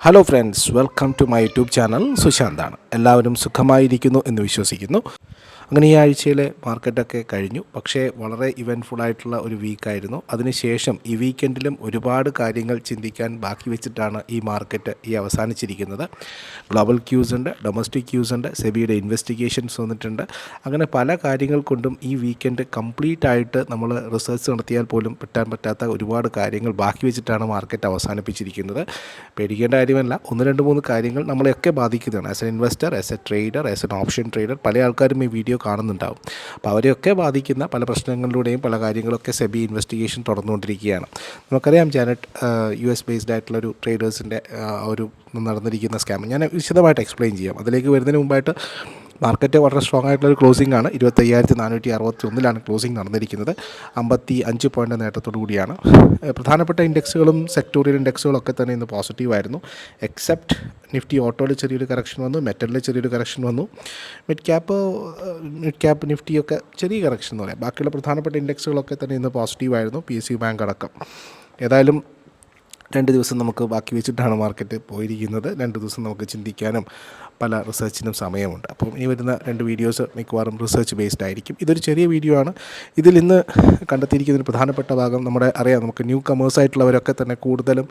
Hello friends welcome to my YouTube channel സുശാന്താണ് എല്ലാവരും സുഖമായിരിക്കുന്നു എന്ന് വിശ്വസിക്കുന്നു. അങ്ങനെ ഈ ആഴ്ചയിലെ മാർക്കറ്റൊക്കെ കഴിഞ്ഞു. പക്ഷേ വളരെ ഇവന്റ്ഫുൾ ആയിട്ടുള്ള ഒരു വീക്കായിരുന്നു അതിനുശേഷം ഈ വീക്കെൻഡിലും ഒരുപാട് കാര്യങ്ങൾ ചിന്തിക്കാൻ ബാക്കി വെച്ചിട്ടാണ് ഈ മാർക്കറ്റ് ഈ അവസാനിച്ചിരിക്കുന്നത്. ഗ്ലോബൽ ക്യൂസ് ഉണ്ട് ഡൊമസ്റ്റിക് ക്യൂസ് ഉണ്ട് സെബിയുടെ ഇൻവെസ്റ്റിഗേഷൻസ് വന്നിട്ടുണ്ട്. അങ്ങനെ പല കാര്യങ്ങൾ കൊണ്ടും ഈ വീക്കെൻഡ് കംപ്ലീറ്റ് ആയിട്ട് നമ്മൾ റിസർച്ച് നടത്തിയാൽ പോലും പറ്റാൻ പറ്റാത്ത ഒരുപാട് കാര്യങ്ങൾ ബാക്കി വെച്ചിട്ടാണ് മാർക്കറ്റ് അവസാനിപ്പിച്ചിരിക്കുന്നത്. പേടിക്കേണ്ട കാര്യമല്ല. ഒന്ന് രണ്ട് മൂന്ന് കാര്യങ്ങൾ നമ്മളെയൊക്കെ ബാധിക്കുന്നതാണ്. As an investor as a trader as an option trader പല ആൾക്കാരും ഈ വീഡിയോ കാണുന്നുണ്ടാവും. അപ്പോൾ അവരെയൊക്കെ ബാധിക്കുന്ന പല പ്രശ്നങ്ങളിലൂടെയും പല കാര്യങ്ങളൊക്കെ സെബി ഇൻവെസ്റ്റിഗേഷൻ തുടർന്നുകൊണ്ടിരിക്കുകയാണ്. നമുക്കറിയാം ജാനറ്റ് യു എസ് ബേസ്ഡ് ആയിട്ടുള്ള ഒരു ട്രേഡേഴ്സിന്റെ ഒരു നടന്നിരിക്കുന്ന സ്കാം ഞാൻ വിശദമായിട്ട് എക്സ്പ്ലെയിൻ ചെയ്യാം. അതിലേക്ക് വരുന്നതിന് മുമ്പായിട്ട് മാർക്കറ്റ് വളരെ സ്ട്രോങ് ആയിട്ടുള്ള ഒരു ക്ലോസിംഗ് ആണ്. ഇരുപത്തയ്യായിരത്തി നാനൂറ്റി അറുപത്തി ഒന്നിലാണ് ക്ലോസിംഗ് നടന്നിരിക്കുന്നത്. അമ്പത്തി അഞ്ച് പോയിന്റ് നേട്ടത്തോടു കൂടിയാണ്. പ്രധാനപ്പെട്ട ഇൻഡെക്സുകളും സെക്ടോറിയൽ ഇൻഡെക്സുകളൊക്കെ തന്നെ ഇന്ന് പോസിറ്റീവായിരുന്നു എക്സെപ്റ്റ് നിഫ്റ്റി ഓട്ടോയിൽ ചെറിയൊരു കറക്ഷൻ വന്നു. മെറ്റലിൽ ചെറിയൊരു കറക്ഷൻ വന്നു. മിഡ് ക്യാപ്പ് മിഡ് ക്യാപ്പ് നിഫ്റ്റിയൊക്കെ ചെറിയ കറക്ഷൻ എന്ന് പറയാം. ബാക്കിയുള്ള പ്രധാനപ്പെട്ട ഇൻഡെക്സുകളൊക്കെ തന്നെ ഇന്ന് പോസിറ്റീവായിരുന്നു പി എസ് സി ബാങ്ക് അടക്കം. ഏതായാലും രണ്ട് ദിവസം നമുക്ക് ബാക്കി വെച്ചിട്ടാണ് മാർക്കറ്റ് പോയിരിക്കുന്നത്. രണ്ട് ദിവസം നമുക്ക് ചിന്തിക്കാനും പല റിസർച്ചിനും സമയമുണ്ട്. അപ്പം ഇനി വരുന്ന രണ്ട് വീഡിയോസ് മിക്കവാറും റിസർച്ച് ബേസ്ഡ് ആയിരിക്കും. ഇതൊരു ചെറിയ വീഡിയോ ആണ്. ഇതിൽ ഇന്ന് കണ്ടെത്തിയിരിക്കുന്നൊരു പ്രധാനപ്പെട്ട ഭാഗം നമ്മുടെ അറിയാം. നമുക്ക് ന്യൂ കമേഴ്സ് ആയിട്ടുള്ളവരൊക്കെ തന്നെ കൂടുതലും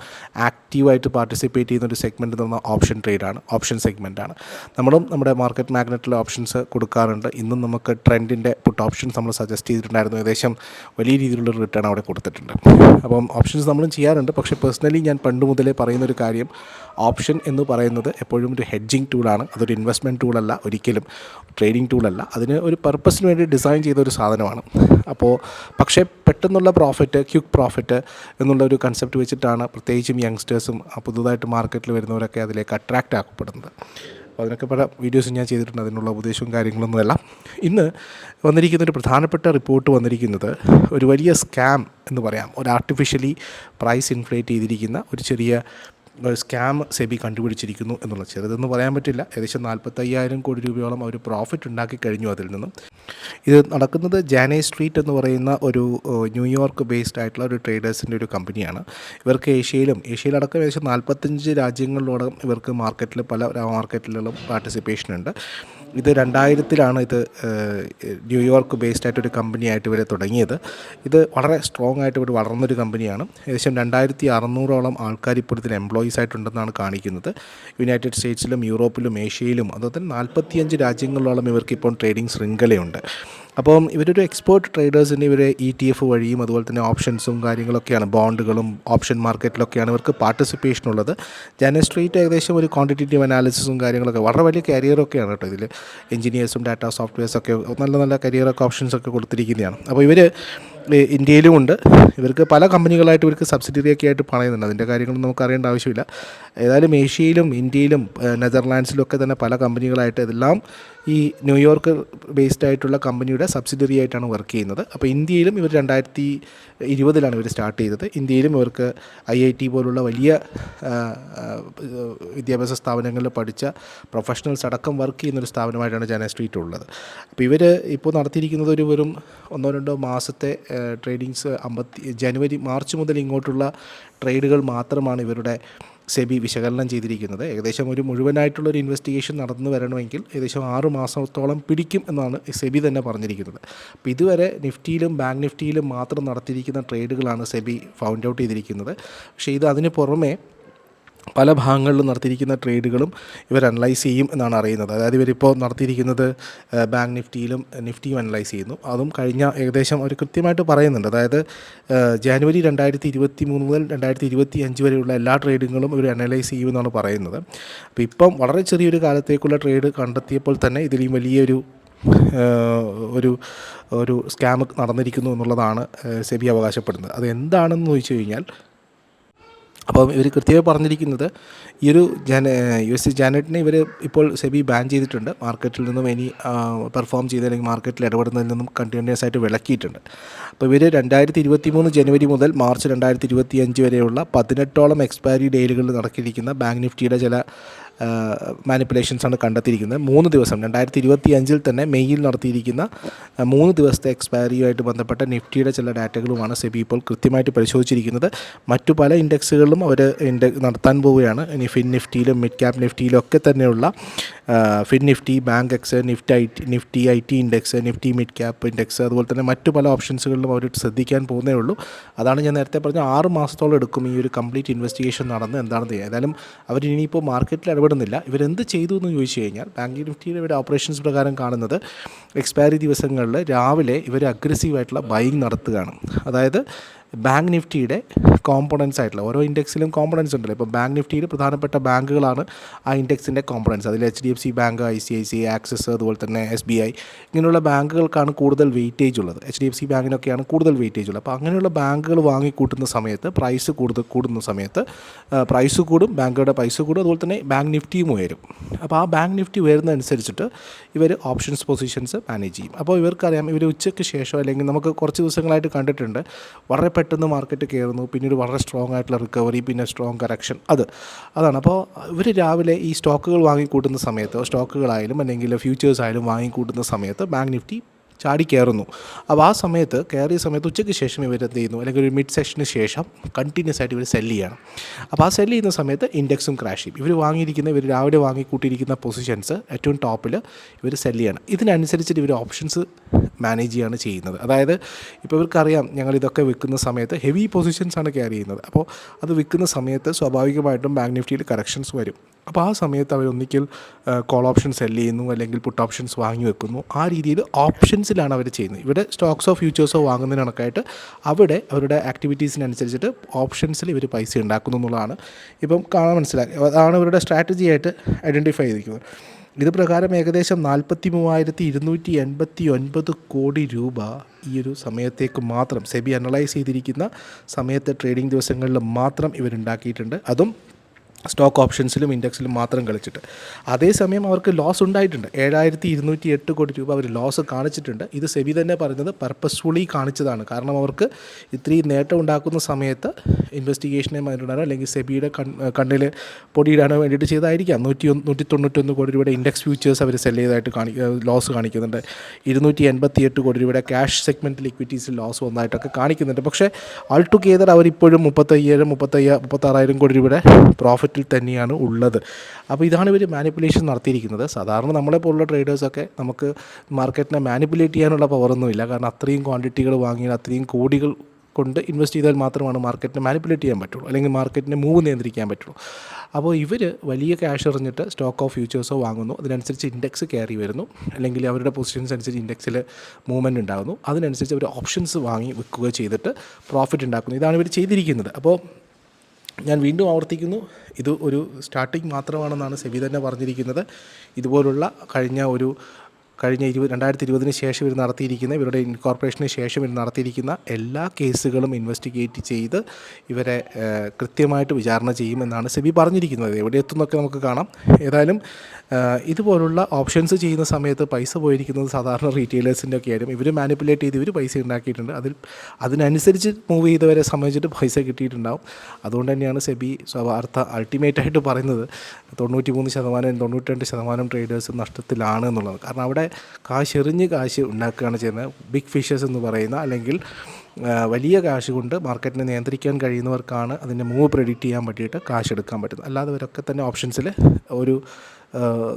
ആക്റ്റീവായിട്ട് പാർട്ടിസിപ്പേറ്റ് ചെയ്യുന്ന ഒരു സെഗ്മെന്റ് എന്ന് പറഞ്ഞാൽ ഓപ്ഷൻ ട്രേഡാണ് ഓപ്ഷൻ സെഗ്മെന്റാണ് നമ്മളും നമ്മുടെ മാർക്കറ്റ് മാഗ്നറ്റിലെ ഓപ്ഷൻസ് കൊടുക്കാറുണ്ട്. ഇന്നും നമുക്ക് ട്രെൻഡിന്റെ പുട്ട് ഓപ്ഷൻസ് നമ്മൾ സജസ്റ്റ് ചെയ്തിട്ടുണ്ടായിരുന്നു. ഏകദേശം വലിയ രീതിയിലുള്ള റിട്ടേൺ അവിടെ കൊടുത്തിട്ടുണ്ട്. അപ്പം ഓപ്ഷൻസ് നമ്മളും ചെയ്യാറുണ്ട്. പക്ഷേ പേഴ്സണലി ഞാൻ പണ്ട് മുതലേ പറയുന്നൊരു കാര്യം ഓപ്ഷൻ എന്ന് പറയുന്നത് എപ്പോഴും ഒരു ഹെഡ്ജിങ് ടൂളാണ് അതൊരു ഇൻവെസ്റ്റ്മെന്റ് ടൂളല്ല ഒരിക്കലും ട്രേഡിംഗ് ടൂളല്ല അതിന് ഒരു പർപ്പസിന് വേണ്ടി ഡിസൈൻ ചെയ്ത ഒരു സാധനമാണ്. അപ്പോൾ പക്ഷേ പെട്ടെന്നുള്ള പ്രോഫിറ്റ് ക്യുക്ക് പ്രോഫിറ്റ് എന്നുള്ള ഒരു കൺസെപ്റ്റ് വെച്ചിട്ടാണ് പ്രത്യേകിച്ചും യങ്സ്റ്റേഴ്സും പുതുതായിട്ട് മാർക്കറ്റിൽ വരുന്നവരൊക്കെ അതിലേക്ക് അട്രാക്റ്റ് ആക്കപ്പെടുന്നത്. അപ്പോൾ അതിനൊക്കെ പല വീഡിയോസും ഞാൻ ചെയ്തിട്ടുണ്ട്. അതിനുള്ള ഉപദേശവും കാര്യങ്ങളൊന്നുമല്ല ഇന്ന് വന്നിരിക്കുന്ന ഒരു പ്രധാനപ്പെട്ട റിപ്പോർട്ട് വന്നിരിക്കുന്നത് ഒരു വലിയ സ്കാം എന്ന് പറയാം. ഒരു ആർട്ടിഫിഷ്യലി പ്രൈസ് ഇൻഫ്ലേറ്റ് ചെയ്തിരിക്കുന്ന ഒരു ചെറിയ സ്കാം സെബി കണ്ടുപിടിച്ചിരിക്കുന്നു എന്നുള്ള ചെറുതെന്ന് പറയാൻ പറ്റില്ല. ഏകദേശം നാൽപ്പത്തയ്യായിരം കോടി രൂപയോളം അവർ പ്രോഫിറ്റ് ഉണ്ടാക്കി കഴിഞ്ഞു അതിൽ നിന്നും. ഇത് നടക്കുന്നത് ജാനേ സ്ട്രീറ്റ് എന്ന് പറയുന്ന ഒരു ന്യൂയോർക്ക് ബേസ്ഡ് ആയിട്ടുള്ള ഒരു ട്രേഡേഴ്സിന്റെ ഒരു കമ്പനിയാണ് ഇവർക്ക് ഏഷ്യയിലും ഏഷ്യയിലടക്കം ഏകദേശം നാൽപ്പത്തഞ്ച് രാജ്യങ്ങളിലോളം ഇവർക്ക് മാർക്കറ്റിൽ പല മാർക്കറ്റിലും പാർട്ടിസിപ്പേഷൻ ഉണ്ട്. ഇത് രണ്ടായിരത്തിലാണ് ഇത് ന്യൂയോർക്ക് ബേസ്ഡ് ആയിട്ടൊരു കമ്പനിയായിട്ട് ഇവരെ തുടങ്ങിയത്. ഇത് വളരെ സ്ട്രോങ് ആയിട്ട് ഇവർ വളർന്നൊരു കമ്പനിയാണ് ഏകദേശം രണ്ടായിരത്തി അറുന്നൂറോളം ആൾക്കാർ ഇപ്പോൾ ഇതിൽ എംപ്ലോയീസ് ആയിട്ടുണ്ടെന്നാണ് കാണിക്കുന്നത്. യുണൈറ്റഡ് സ്റ്റേറ്റ്സിലും യൂറോപ്പിലും ഏഷ്യയിലും അതുപോലെ തന്നെ നാൽപ്പത്തിയഞ്ച് രാജ്യങ്ങളിലോളം ഇവർക്ക് ഇപ്പോൾ ട്രേഡിംഗ് ശൃംഖലയുണ്ട്. അപ്പം ഇവരൊരു എക്സ്പോർട്ട് ട്രേഡേഴ്സിന് ഇവർ ഇ ടി എഫ് വഴിയും അതുപോലെ തന്നെ ഓപ്ഷൻസും കാര്യങ്ങളൊക്കെയാണ് ബോണ്ടുകളും ഓപ്ഷൻ മാർക്കറ്റിലൊക്കെയാണ് ഇവർക്ക് പാർട്ടിസിപ്പേഷൻ ഉള്ളത്. ജനസ്ട്രീറ്റ് ഏകദേശം ഒരു ക്വാണ്ടിറ്റേറ്റീവ് അനാലിസിസും കാര്യങ്ങളൊക്കെ വളരെ വലിയ കരിയറൊക്കെയാണ് കേട്ടോ ഇതിൽ എഞ്ചിനീയേഴ്സും ഡാറ്റ സോഫ്റ്റ്വെയർസൊക്കെ നല്ല നല്ല കരിയറൊക്കെ ഓപ്ഷൻസൊക്കെ കൊടുത്തിരിക്കുന്നതാണ്. അപ്പോൾ ഇവർ ഇന്ത്യയിലും ഉണ്ട്. ഇവർക്ക് പല കമ്പനികളായിട്ട് ഇവർക്ക് സബ്സിഡിയൊക്കെ ആയിട്ട് പണയുന്നുണ്ട്. അതിന്റെ കാര്യങ്ങളൊന്നും നമുക്ക് അറിയേണ്ട ആവശ്യമില്ല. ഏതായാലും ഏഷ്യയിലും ഇന്ത്യയിലും നെതർലാൻഡ്സിലും ഒക്കെ തന്നെ പല കമ്പനികളായിട്ട് ഇതെല്ലാം ഈ ന്യൂയോർക്ക് ബേസ്ഡ് ആയിട്ടുള്ള കമ്പനിയുടെ സബ്സിഡിയറി ആയിട്ടാണ് വർക്ക് ചെയ്യുന്നത്. അപ്പോൾ ഇന്ത്യയിലും ഇവർ രണ്ടായിരത്തി ഇരുപതിലാണ് ഇവർ സ്റ്റാർട്ട് ചെയ്തത്. ഇന്ത്യയിലും ഇവർക്ക് ഐ ഐ ടി പോലുള്ള വലിയ വിദ്യാഭ്യാസ സ്ഥാപനങ്ങളിൽ പഠിച്ച പ്രൊഫഷണൽസ് അടക്കം വർക്ക് ചെയ്യുന്നൊരു സ്ഥാപനമായിട്ടാണ് ജന സ്ട്രീറ്റ് ഉള്ളത്. അപ്പോൾ ഇവർ ഇപ്പോൾ നടത്തിയിരിക്കുന്നത് ഒരു വെറും ഒന്നോ രണ്ടോ മാസത്തെ ട്രേഡിങ്സ് അമ്പത്തി ജനുവരി മാർച്ച് മുതൽ ഇങ്ങോട്ടുള്ള ട്രേഡുകൾ മാത്രമാണ് ഇവരുടെ സെബി വിശകലനം ചെയ്തിരിക്കുന്നത്. ഏകദേശം ഒരു മുഴുവനായിട്ടുള്ളൊരു ഇൻവെസ്റ്റിഗേഷൻ നടന്നു വരണമെങ്കിൽ ഏകദേശം ആറ് മാസത്തോളം പിടിക്കും എന്നാണ് സെബി തന്നെ പറഞ്ഞിരിക്കുന്നത്. അപ്പോൾ ഇതുവരെ നിഫ്റ്റിയിലും ബാങ്ക് നിഫ്റ്റിയിലും മാത്രം നടത്തിയിരിക്കുന്ന ട്രേഡുകളാണ് സെബി ഫൗണ്ട് ഔട്ട് ചെയ്തിരിക്കുന്നത്. പക്ഷേ ഇത് അതിന് പുറമെ പല ഭാഗങ്ങളിലും നടത്തിയിരിക്കുന്ന ട്രേഡുകളും ഇവർ അനലൈസ് ചെയ്യും എന്നാണ് അറിയുന്നത്. അതായത് ഇവരിപ്പോൾ നടത്തിയിരിക്കുന്നത് ബാങ്ക് നിഫ്റ്റിയിലും നിഫ്റ്റിയും അനലൈസ് ചെയ്യുന്നു. അതും കഴിഞ്ഞ ഏകദേശം അവർ കൃത്യമായിട്ട് പറയുന്നുണ്ട്. അതായത് ജാനുവരി രണ്ടായിരത്തി ഇരുപത്തി മൂന്ന് മുതൽ രണ്ടായിരത്തി ഇരുപത്തി അഞ്ച് വരെയുള്ള എല്ലാ ട്രേഡുകളും ഇവർ അനലൈസ് ചെയ്യുമെന്നാണ് പറയുന്നത്. അപ്പോൾ ഇപ്പം വളരെ ചെറിയൊരു കാലത്തേക്കുള്ള ട്രേഡ് കണ്ടെത്തിയപ്പോൾ തന്നെ ഇതിലും വലിയൊരു ഒരു ഒരു സ്കാം നടന്നിരിക്കുന്നു എന്നുള്ളതാണ് സെബി അവകാശപ്പെടുന്നത്. അത് എന്താണെന്ന് ചോദിച്ചു കഴിഞ്ഞാൽ അപ്പം ഇവർ കൃത്യമായി പറഞ്ഞിരിക്കുന്നത് ഈ ഒരു ജാന യു എസ് ജാനറ്റിനെ ഇവർ ഇപ്പോൾ സെബി ബാൻ ചെയ്തിട്ടുണ്ട്. മാർക്കറ്റിൽ നിന്നും ഇനി പെർഫോം ചെയ്ത് അല്ലെങ്കിൽ മാർക്കറ്റിൽ ഇടപെടുന്നതിൽ നിന്നും കണ്ടിന്യൂസ് ആയിട്ട് വിലക്കിയിട്ടുണ്ട് അപ്പോൾ ഇവർ രണ്ടായിരത്തി ഇരുപത്തി മൂന്ന് ജനുവരി മുതൽ മാർച്ച് രണ്ടായിരത്തി ഇരുപത്തി അഞ്ച് വരെയുള്ള പതിനെട്ടോളം എക്സ്പയറി ഡേയിലുകളിൽ നടക്കിയിരിക്കുന്ന ബാങ്ക് നിഫ്റ്റിയുടെ ചില മാനിപ്പുലേഷൻസ് ആണ് കണ്ടെത്തിയിരിക്കുന്നത്. മൂന്ന് ദിവസം രണ്ടായിരത്തി ഇരുപത്തി അഞ്ചിൽ തന്നെ മെയ്യിൽ നടത്തിയിരിക്കുന്ന മൂന്ന് ദിവസത്തെ എക്സ്പയറിയുമായിട്ട് ബന്ധപ്പെട്ട നിഫ്റ്റിയുടെ ചില ഡാറ്റകളുമാണ് സെബി ഇപ്പോൾ കൃത്യമായിട്ട് പരിശോധിച്ചിരിക്കുന്നത്. മറ്റു പല ഇൻഡെക്സുകളിലും അവർ ഇൻഡെ നടത്താൻ പോവുകയാണ്. ഇനി ഫിൻ നിഫ്റ്റിയിലും മിഡ് ക്യാപ് നിഫ്റ്റിയിലും ഒക്കെ തന്നെയുള്ള fin Nifty bank ex Nifty I Nifty I T index Nifty mid cap index അതുപോലെ തന്നെ മറ്റു പല ഓപ്ഷൻസുകളിലും അവർ ശ്രദ്ധിക്കാൻ പോകുന്നേ ഉള്ളൂ. അതാണ് ഞാൻ നേരത്തെ പറഞ്ഞ ആറ് മാസത്തോളം എടുക്കും ഈ ഒരു കംപ്ലീറ്റ് ഇൻവെസ്റ്റിഗേഷൻ നടന്ന് എന്താണെന്ന് ചെയ്യുക ഏതായാലും അവർ ഇനിയിപ്പോൾ മാർക്കറ്റിൽ ഇടപെടുന്നില്ല. ഇവരെന്ത് ചെയ്തു എന്ന് ചോദിച്ചു കഴിഞ്ഞാൽ ബാങ്ക് നിഫ്റ്റിയുടെ ഇവിടെ ഓപ്പറേഷൻസ് പ്രകാരം കാണുന്നത് എക്സ്പയറി ദിവസങ്ങളിൽ രാവിലെ ഇവർ അഗ്രസീവായിട്ടുള്ള ബൈങ് നടത്തുകയാണ്. അതായത് ബാങ്ക് നിഫ്റ്റിയുടെ കോമ്പണൻസ് ആയിട്ടുള്ള ഓരോ ഇൻഡെക്സിലും കോമ്പണൻസ് ഉണ്ടല്ലോ. ഇപ്പോൾ ബാങ്ക് നിഫ്റ്റിയിൽ പ്രധാനപ്പെട്ട ബാങ്കുകളാണ് ആ ഇൻഡെക്സിന്റെ കോമ്പണൻസ് അതിൽ H D F C bank I C I C Axis അതുപോലെ തന്നെ എസ് ബി ഐ ഇങ്ങനെയുള്ള ബാങ്കുകൾക്കാണ് കൂടുതൽ വെയിറ്റേജ് ഉള്ളത്. എച്ച് ഡി എഫ് സി ബാങ്കിനൊക്കെയാണ് കൂടുതൽ വെയിറ്റേജ് ഉള്ളത്. അപ്പോൾ അങ്ങനെയുള്ള ബാങ്കുകൾ വാങ്ങിക്കൂട്ടുന്ന സമയത്ത് പ്രൈസ് കൂടുതൽ കൂടുന്ന സമയത്ത് പ്രൈസ് കൂടും ബാങ്കുകളുടെ പൈസ കൂടും അതുപോലെ തന്നെ ബാങ്ക് നിഫ്റ്റിയും ഉയരും. അപ്പോൾ ആ ബാങ്ക് നിഫ്റ്റി ഉയരുന്നതനുസരിച്ചിട്ട് ഇവർ ഓപ്ഷൻസ് പൊസിഷൻസ് മാനേജ് ചെയ്യും. അപ്പോൾ ഇവർക്കറിയാം ഇവർ ഉച്ചയ്ക്ക് ശേഷം അല്ലെങ്കിൽ നമുക്ക് കുറച്ച് ദിവസങ്ങളായിട്ട് കണ്ടിട്ടുണ്ട് വളരെ പെട്ടെന്ന് മാർക്കറ്റ് കയറുന്നു പിന്നീട് വളരെ സ്ട്രോങ് ആയിട്ടുള്ള റിക്കവറി പിന്നെ സ്ട്രോങ് കറക്ഷൻ അത് അതാണ്. അപ്പോൾ ഇവർ രാവിലെ ഈ സ്റ്റോക്കുകൾ വാങ്ങിക്കൂട്ടുന്ന സമയത്ത് സ്റ്റോക്കുകളായാലും അല്ലെങ്കിൽ ഫ്യൂച്ചേഴ്സ് ആയാലും വാങ്ങിക്കൂട്ടുന്ന സമയത്ത് ബാങ്ക് നിഫ്റ്റി ചാടി കയറുന്നു. അപ്പോൾ ആ സമയത്ത് കയറിയ സമയത്ത് ഉച്ചയ്ക്ക് ശേഷം ഇവർ എന്ത് ചെയ്യുന്നു? അല്ലെങ്കിൽ ഒരു മിഡ് സെഷന് ശേഷം കണ്ടിന്യൂസ് ആയിട്ട് ഇവർ സെല്ല് ചെയ്യണം. അപ്പോൾ ആ സെല്ല് ചെയ്യുന്ന സമയത്ത് ഇൻഡെക്സും ക്രാഷ് ചെയ്യും. ഇവർ വാങ്ങിയിരിക്കുന്ന ഇവർ രാവിലെ വാങ്ങിക്കൂട്ടിയിരിക്കുന്ന പൊസിഷൻസ് ഏറ്റവും ടോപ്പിൽ ഇവർ സെല്ല് ചെയ്യണം. ഇതിനനുസരിച്ചിട്ട് ഇവർ ഓപ്ഷൻസ് മാനേജ് ചെയ്യാണ് ചെയ്യുന്നത്. അതായത് ഇപ്പോൾ ഇവർക്കറിയാം ഞങ്ങൾ ഇതൊക്കെ വിൽക്കുന്ന സമയത്ത് ഹെവി പൊസിഷൻസ് ആണ് ക്യാരി ചെയ്യുന്നത്. അപ്പോൾ അത് വിൽക്കുന്ന സമയത്ത് സ്വാഭാവികമായിട്ടും ബാങ്ക് നിഫ്റ്റിയിൽ കറക്ഷൻസ് വരും. അപ്പോൾ ആ സമയത്ത് അവർ ഒന്നിക്കൽ കോൾ ഓപ്ഷൻ സെല്ല് ചെയ്യുന്നു അല്ലെങ്കിൽ പുട്ട് ഓപ്ഷൻസ് വാങ്ങി വെക്കുന്നു. ആ രീതിയിൽ ഓപ്ഷൻസിലാണ് അവർ ചെയ്യുന്നത്. ഇവിടെ സ്റ്റോക്സോ ഫ്യൂച്ചേഴ്സോ വാങ്ങുന്നതിന് കണക്കായിട്ട് അവിടെ അവരുടെ ആക്ടിവിറ്റീസിനനുസരിച്ചിട്ട് ഓപ്ഷൻസിൽ ഇവർ പൈസ ഉണ്ടാക്കുന്നു എന്നുള്ളതാണ് ഇപ്പം കാണാൻ മനസ്സിലാക്കി അതാണ് ഇവരുടെ സ്ട്രാറ്റജി ആയിട്ട് ഐഡന്റിഫൈ ചെയ്തിരിക്കുന്നത്. ഇത് പ്രകാരം ഏകദേശം നാൽപ്പത്തി മൂവായിരത്തി ഇരുന്നൂറ്റി എൺപത്തി ഒൻപത് കോടി രൂപ ഈ ഒരു സമയത്തേക്ക് മാത്രം സെബി അനലൈസ് ചെയ്തിരിക്കുന്ന സമയത്തെ ട്രേഡിംഗ് ദിവസങ്ങളിൽ മാത്രം ഇവരുണ്ടാക്കിയിട്ടുണ്ട് അതും സ്റ്റോക്ക് ഓപ്ഷൻസിലും ഇൻഡെക്സിലും മാത്രം കളിച്ചിട്ട്. അതേസമയം അവർക്ക് ലോസ് ഉണ്ടായിട്ടുണ്ട്. ഏഴായിരത്തി ഇരുന്നൂറ്റി എട്ട് കോടി രൂപ അവർ ലോസ് കാണിച്ചിട്ടുണ്ട്. ഇത് സെബി തന്നെ പറഞ്ഞത് പർപ്പസ്ഫുള്ളി കാണിച്ചതാണ്. കാരണം അവർക്ക് ഇത്രയും നേട്ടം ഉണ്ടാക്കുന്ന സമയത്ത് ഇൻവെസ്റ്റിഗേഷനെ മാറ്റിടാനോ അല്ലെങ്കിൽ സെബിയുടെ കണ്ണിൽ പൊടിയിടാനോ വേണ്ടിയിട്ട് ചെയ്തായിരിക്കാം. നൂറ്റി നൂറ്റി തൊണ്ണൂറ്റൊന്ന് കോടി രൂപയുടെ ഇൻഡെക്സ് ഫ്യൂച്ചേഴ്സ് അവർ സെൽ ചെയ്തായിട്ട് കാണി ലോസ് കാണിക്കുന്നുണ്ട്. ഇരുന്നൂറ്റി എൺപത്തി എട്ട് കോടി രൂപയുടെ ക്യാഷ് സെഗ്മെന്റിൽ ഇക്വിറ്റീസിൽ ലോസ് വന്നതായിട്ടൊക്കെ കാണിക്കുന്നുണ്ട്. പക്ഷേ ആൾ ടുഗെദർ അവരിപ്പോഴും മുപ്പത്തയ്യായിരം മുപ്പത്തയ്യ മുപ്പത്താറായിരം കോടി രൂപയുടെ പ്രോഫിറ്റിൽ തന്നെയാണ് ഉള്ളത്. അപ്പോൾ ഇതാണ് ഇവർ മാനിപ്പുലേഷൻ നടത്തിയിരിക്കുന്നത്. സാധാരണ നമ്മളെ പോലുള്ള ട്രേഡേഴ്സൊക്കെ നമുക്ക് മാർക്കറ്റിനെ മാനിപ്പുലേറ്റ് ചെയ്യാനുള്ള പവറൊന്നുമില്ല കാരണം അത്രയും ക്വാണ്ടിറ്റികൾ വാങ്ങിയാൽ അത്രയും കോടികൾ കൊണ്ട് ഇൻവെസ്റ്റ് ചെയ്താൽ മാത്രമാണ് മാർക്കറ്റിനെ മാനിപ്പുലേറ്റ് ചെയ്യാൻ പറ്റുള്ളൂ. അല്ലെങ്കിൽ മാർക്കറ്റിനെ മൂവ് നിയന്ത്രിക്കാൻ പറ്റുള്ളൂ. അപ്പോൾ ഇവർ വലിയ ക്യാഷ് എറിഞ്ഞിട്ട് സ്റ്റോക്ക് സ്റ്റോക്കോ ഫ്യൂച്ചേഴ്സോ വാങ്ങുന്നു. അതിനനുസരിച്ച് ഇൻഡെക്സ് കയറി വരുന്നു. അല്ലെങ്കിൽ അവരുടെ പൊസിഷൻസ് അനുസരിച്ച് ഇൻഡെക്സിൽ മൂവ്മെന്റ് ഉണ്ടാകുന്നു. അതിനനുസരിച്ച് അവർ ഓപ്ഷൻസ് വാങ്ങി വിൽക്കുക ചെയ്തിട്ട് പ്രോഫിറ്റ് ഉണ്ടാക്കുന്നു. ഇതാണ് ഇവർ ചെയ്തിരിക്കുന്നത്. അപ്പോൾ ഞാൻ വീണ്ടും ആവർത്തിക്കുന്നു. ഇത് ഒരു സ്റ്റാർട്ടിങ് മാത്രമാണെന്നാണ് സെബി തന്നെ പറഞ്ഞിരിക്കുന്നത്. ഇതുപോലുള്ള കഴിഞ്ഞ ഒരു കഴിഞ്ഞ ഇരുപത് രണ്ടായിരത്തി ഇരുപതിന് ശേഷം ഇവർ നടത്തിയിരിക്കുന്ന ഇവരുടെ ഇൻകോർപ്പറേഷന് ശേഷം ഇവർ നടത്തിയിരിക്കുന്ന എല്ലാ കേസുകളും ഇൻവെസ്റ്റിഗേറ്റ് ചെയ്ത് ഇവരെ കൃത്യമായിട്ട് വിചാരണ ചെയ്യുമെന്നാണ് സെബി പറഞ്ഞിരിക്കുന്നത്. എവിടെ എത്തുന്നൊക്കെ നമുക്ക് കാണാം. ഏതായാലും ഇതുപോലുള്ള ഓപ്ഷൻസ് ചെയ്യുന്ന സമയത്ത് പൈസ പോയിരിക്കുന്നത് സാധാരണ റീറ്റെയിലേഴ്സിന്റെ ഒക്കെ ആയിരുന്നു ഇവർ മാനിപ്പുലേറ്റ് ചെയ്ത് ഇവർ പൈസ ഉണ്ടാക്കിയിട്ടുണ്ട്. അതിൽ അതിനനുസരിച്ച് മൂവ് ചെയ്തവരെ സംബന്ധിച്ചിട്ട് പൈസ കിട്ടിയിട്ടുണ്ടാവും. അതുകൊണ്ട് തന്നെയാണ് സെബി സ്വാർത്ഥ അൾട്ടിമേറ്റായിട്ട് പറയുന്നത്. തൊണ്ണൂറ്റി മൂന്ന് ശതമാനം തൊണ്ണൂറ്റി രണ്ട് ശതമാനം ട്രേഡേഴ്സ് നഷ്ടത്തിലാണ് എന്നുള്ളത്. കാരണം അവിടെ കാശ് എറിഞ്ഞ് കാശ് ഉണ്ടാക്കുകയാണ് ചെയ്യുന്നത്. ബിഗ് ഫിഷസ് എന്ന് പറയുന്ന അല്ലെങ്കിൽ വലിയ കാശ് കൊണ്ട് മാർക്കറ്റിനെ നിയന്ത്രിക്കാൻ കഴിയുന്നവർക്കാണ് അതിന്റെ മൂവ് പ്രെഡിക്റ്റ് ചെയ്യാൻ പറ്റിയിട്ട് കാശ് എടുക്കാൻ പറ്റുന്നത്. അല്ലാതെ ഇവരൊക്കെ തന്നെ ഓപ്ഷൻസിൽ ഒരു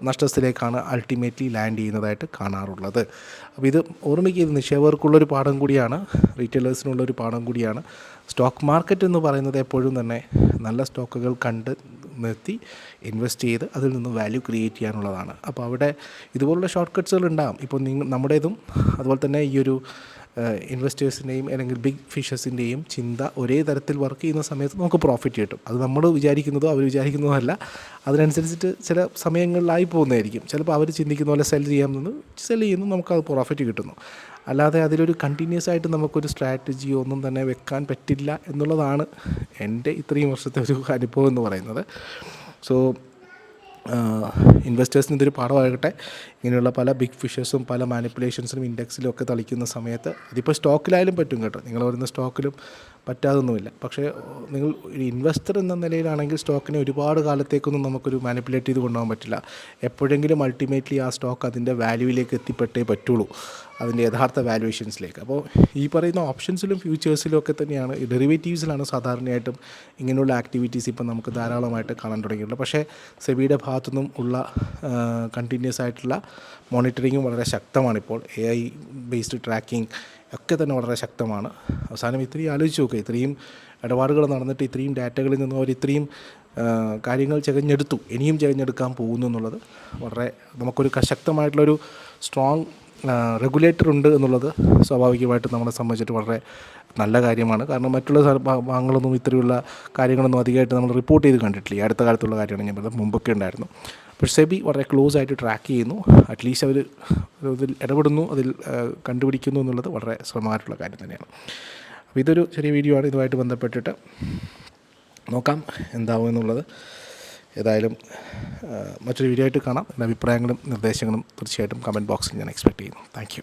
നഷ്ടത്തിലേക്കാണ് അൾട്ടിമേറ്റ്ലി ലാൻഡ് ചെയ്യുന്നതായിട്ട് കാണാറുള്ളത്. അപ്പോൾ ഇത് ഓർമ്മിക്കുക ഇത് നിക്ഷേപകർക്കുള്ളൊരു പാഠം കൂടിയാണ് റീറ്റെയിലേഴ്സിനുള്ളൊരു പാഠം കൂടിയാണ്. സ്റ്റോക്ക് മാർക്കറ്റ് എന്ന് പറയുന്നത് എപ്പോഴും തന്നെ നല്ല സ്റ്റോക്കുകൾ കണ്ട് നിർത്തി ഇൻവെസ്റ്റ് ചെയ്ത് അതിൽ നിന്ന് വാല്യൂ ക്രിയേറ്റ് ചെയ്യാനുള്ളതാണ്. അപ്പോൾ അവിടെ ഇതുപോലുള്ള ഷോർട്ട് കട്ട്സുകൾ ഉണ്ടാകും ഇപ്പോൾ നിങ്ങൾ നമ്മുടേതും അതുപോലെ തന്നെ ഈ ഒരു ഇൻവെസ്റ്റേഴ്സിന്റെയും അല്ലെങ്കിൽ ബിഗ് ഫിഷസിന്റെയും ചിന്ത ഒരേ തരത്തിൽ വർക്ക് ചെയ്യുന്ന സമയത്ത് നമുക്ക് പ്രോഫിറ്റ് കിട്ടും. അത് നമ്മൾ വിചാരിക്കുന്നതോ അവർ വിചാരിക്കുന്നതോ അല്ല അതിനനുസരിച്ചിട്ട് ചില സമയങ്ങളിലായി പോകുന്നതായിരിക്കും. ചിലപ്പോൾ അവർ ചിന്തിക്കുന്ന പോലെ സെൽ ചെയ്യാമെന്ന് സെൽ ചെയ്യുന്നു നമുക്കത് പ്രോഫിറ്റ് കിട്ടുന്നു. അല്ലാതെ അതിലൊരു കണ്ടിന്യൂസ് ആയിട്ട് നമുക്കൊരു സ്ട്രാറ്റജിയോ ഒന്നും തന്നെ വെക്കാൻ പറ്റില്ല എന്നുള്ളതാണ് എന്റെ ഇത്രയും വർഷത്തെ ഒരു അനുഭവം എന്ന് പറയുന്നത്. സോ ഇൻവെസ്റ്റേഴ്സിന് ഇതൊരു പാഠമാകട്ടെ. ഇങ്ങനെയുള്ള പല ബിഗ് ഫിഷസും പല മാനിപ്പുലേഷൻസിനും ഇൻഡെക്സിലും ഒക്കെ തളിക്കുന്ന സമയത്ത് അതിപ്പോൾ സ്റ്റോക്കിലായാലും പറ്റും കേട്ടോ. നിങ്ങൾ പറയുന്ന സ്റ്റോക്കിലും പറ്റാതൊന്നുമില്ല. പക്ഷേ നിങ്ങൾ ഒരു ഇൻവെസ്റ്റർ എന്ന നിലയിലാണെങ്കിൽ സ്റ്റോക്കിനെ ഒരുപാട് കാലത്തേക്കൊന്നും നമുക്കൊരു മാനിപ്പുലേറ്റ് ചെയ്ത് കൊണ്ടുപോകാൻ പറ്റില്ല. എപ്പോഴെങ്കിലും അൾട്ടിമേറ്റ്ലി ആ സ്റ്റോക്ക് അതിന്റെ വാല്യൂവിലേക്ക് എത്തിപ്പെട്ടേ പറ്റുള്ളൂ. അതിന്റെ യഥാർത്ഥ വാല്യുവേഷൻസിലേക്ക് അപ്പോൾ ഈ പറയുന്ന ഓപ്ഷൻസിലും ഫ്യൂച്ചേഴ്സിലും ഒക്കെ തന്നെയാണ്. ഡെറിവേറ്റീവ്സിലാണ് സാധാരണയായിട്ടും ഇങ്ങനെയുള്ള ആക്ടിവിറ്റീസ് ഇപ്പം നമുക്ക് ധാരാളമായിട്ട് കാണാൻ തുടങ്ങിയിട്ടുണ്ട് പക്ഷേ സെബിയുടെ ഭാഗത്തുനിന്നും ഉള്ള കണ്ടിന്യൂസ് ആയിട്ടുള്ള മോണിറ്ററിങ്ങും വളരെ ശക്തമാണിപ്പോൾ. എ ഐ ബേസ്ഡ് ട്രാക്കിംഗ് ഒക്കെ തന്നെ വളരെ ശക്തമാണ്. അവസാനം ഇത്രയും ആലോചിച്ച് നോക്കുക ഇത്രയും ഇടപാടുകൾ നടന്നിട്ട് ഇത്രയും ഡാറ്റകളിൽ നിന്നും അവർ ഇത്രയും കാര്യങ്ങൾ ചകഞ്ഞെടുത്തു. ഇനിയും ചകഞ്ഞെടുക്കാൻ പോകുന്നു എന്നുള്ളത് വളരെ നമുക്കൊരു ശക്തമായിട്ടുള്ളൊരു സ്ട്രോങ് റെഗുലേറ്റർ ഉണ്ട് എന്നുള്ളത് സ്വാഭാവികമായിട്ട് നമ്മളെ സംബന്ധിച്ചിട്ട് വളരെ നല്ല കാര്യമാണ്. കാരണം മറ്റുള്ള ഭാഗങ്ങളൊന്നും ഇത്രയുള്ള കാര്യങ്ങളൊന്നും അധികമായിട്ട് നമ്മൾ റിപ്പോർട്ട് ചെയ്ത് കണ്ടിട്ടില്ല. ഈ അടുത്ത കാലത്തുള്ള കാര്യമാണ് ഞാൻ പറഞ്ഞത്. മുമ്പൊക്കെ ഉണ്ടായിരുന്നു. പക്ഷേ സെബി വളരെ ക്ലോസ് ആയിട്ട് ട്രാക്ക് ചെയ്യുന്നു. അറ്റ്ലീസ്റ്റ് അവർ ഇതിൽ ഇടപെടുന്നു അതിൽ കണ്ടുപിടിക്കുന്നു എന്നുള്ളത് വളരെ ശ്രമമായിട്ടുള്ള കാര്യം തന്നെയാണ്. അപ്പോൾ ഇതൊരു ചെറിയ വീഡിയോ ആണ് ഇതുമായിട്ട് ബന്ധപ്പെട്ടിട്ട് നോക്കാം എന്താവും എന്നുള്ളത്. ഏതായാലും മറ്റൊരു വീഡിയോ ആയിട്ട് കാണാം. എന്റെ അഭിപ്രായങ്ങളും നിർദ്ദേശങ്ങളും തീർച്ചയായിട്ടും കമന്റ് ബോക്സിൽ ഞാൻ എക്സ്പെക്റ്റ് ചെയ്യുന്നു. താങ്ക്